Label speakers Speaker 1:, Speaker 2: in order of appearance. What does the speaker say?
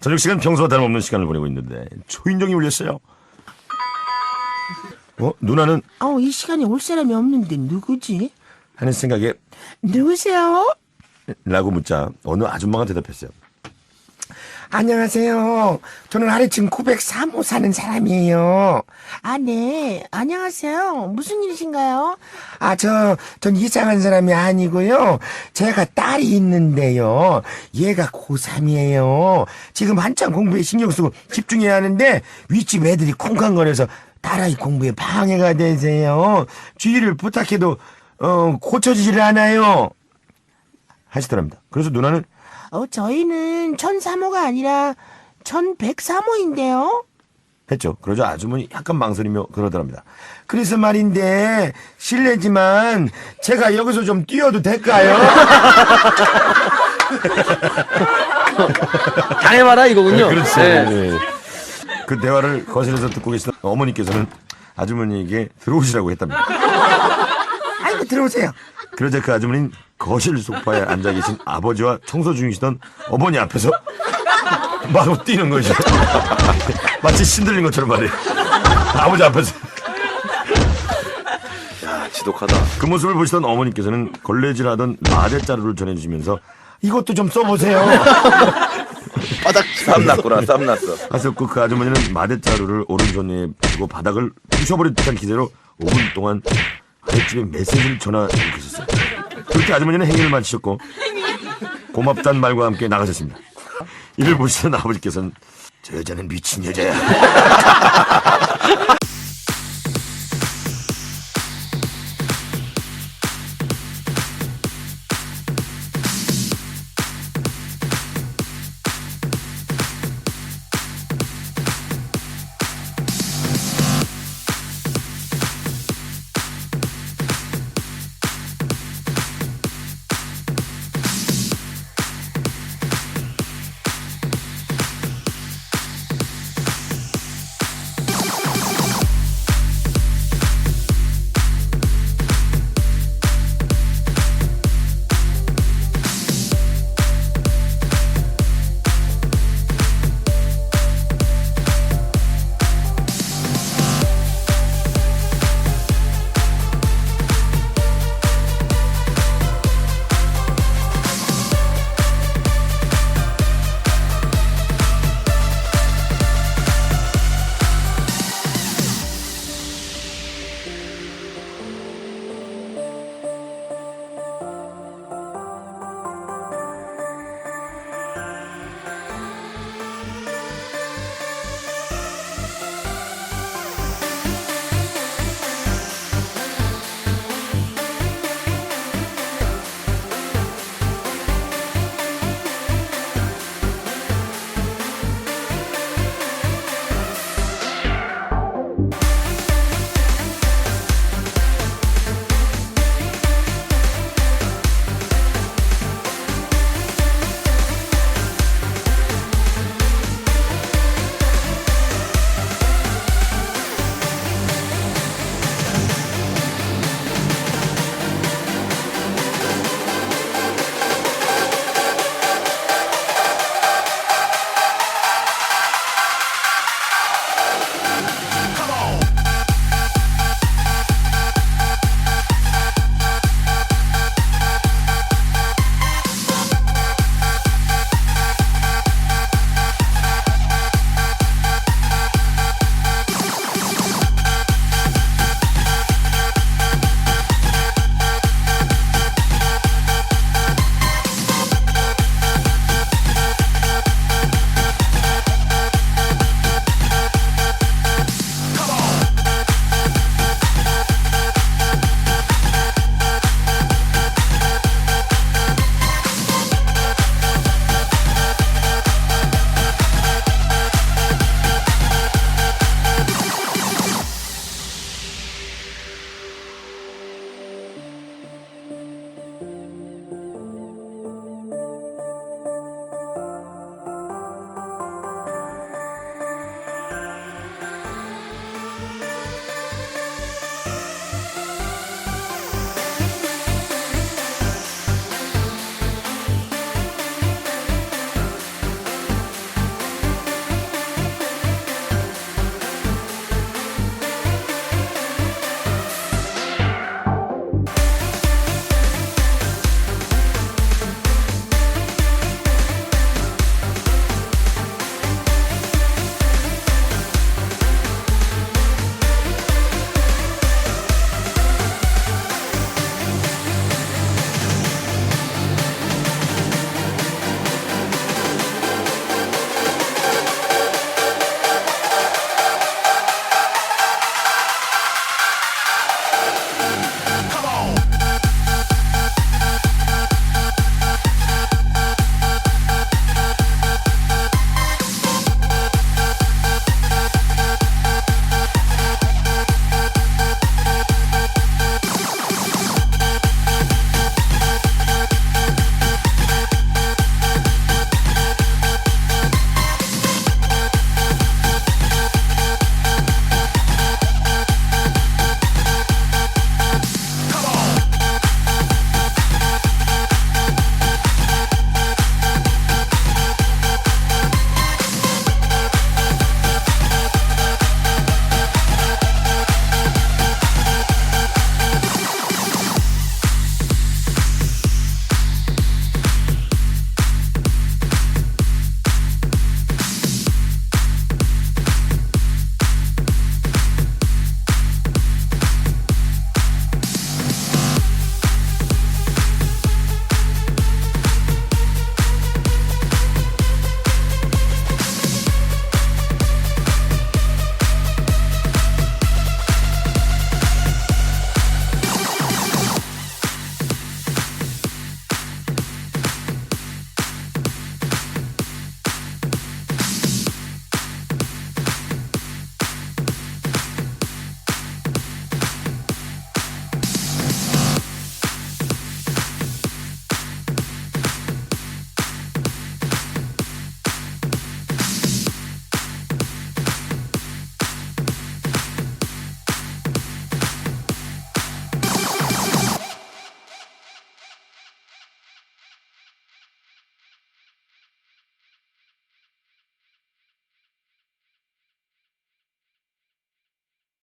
Speaker 1: 저녁 시간 평소와 다름없는 시간을 보내고 있는데 초인종이 울렸어요. 어? 누나는
Speaker 2: 어, 이 시간에 올 사람이 없는데 누구지?
Speaker 1: 하는 생각에
Speaker 2: 누구세요?
Speaker 1: 라고 묻자 어느 아줌마가 대답했어요.
Speaker 2: 안녕하세요. 저는 아래층 903호 사는 사람이에요. 아, 네. 안녕하세요. 무슨 일이신가요? 아, 저, 전 이상한 사람이 아니고요. 제가 딸이 있는데요. 얘가 고3이에요. 지금 한창 공부에 신경 쓰고 집중해야 하는데 윗집 애들이 콩쾅거려서 딸아이 공부에 방해가 되세요. 주의를 부탁해도, 어, 고쳐지질 않아요.
Speaker 1: 하시더랍니다. 그래서 누나는
Speaker 2: 어, 저희는 1003호가 아니라 1103호인데요.
Speaker 1: 했죠. 그러자 아주머니 약간 망설이며 그러더랍니다. 그래서 말인데 실례지만 제가 여기서 좀 뛰어도 될까요?
Speaker 3: 당해봐라 이거군요.
Speaker 1: 그렇지.
Speaker 3: 네.
Speaker 1: 네. 그 대화를 거실에서 듣고 계시던 어머니께서는 아주머니에게 들어오시라고 했답니다.
Speaker 2: 아이고, 들어오세요.
Speaker 1: 그러자 그 아주머니는 거실 소파에 앉아 계신 아버지와 청소 중이시던 어머니 앞에서 마구 뛰는 것이죠. 마치 신들린 것처럼 말이에요. 아버지 앞에서.
Speaker 3: 야, 지독하다.
Speaker 1: 그 모습을 보시던 어머니께서는 걸레질하던 마대 자루를 전해주시면서 이것도 좀 써보세요.
Speaker 3: 바닥 쌈 났구나, 쌈 났어.
Speaker 1: 하셨고 그 아주머니는 마대 자루를 오른손에 두고 바닥을 부셔버릴 듯한 기세로 5분 동안 아랫집에 메시지를 전화 주셨어요. 그렇게 아주머니는 행위를 마치셨고 고맙단 말과 함께 나가셨습니다. 이를 보시던 아버지께서는 저 여자는 미친 여자야.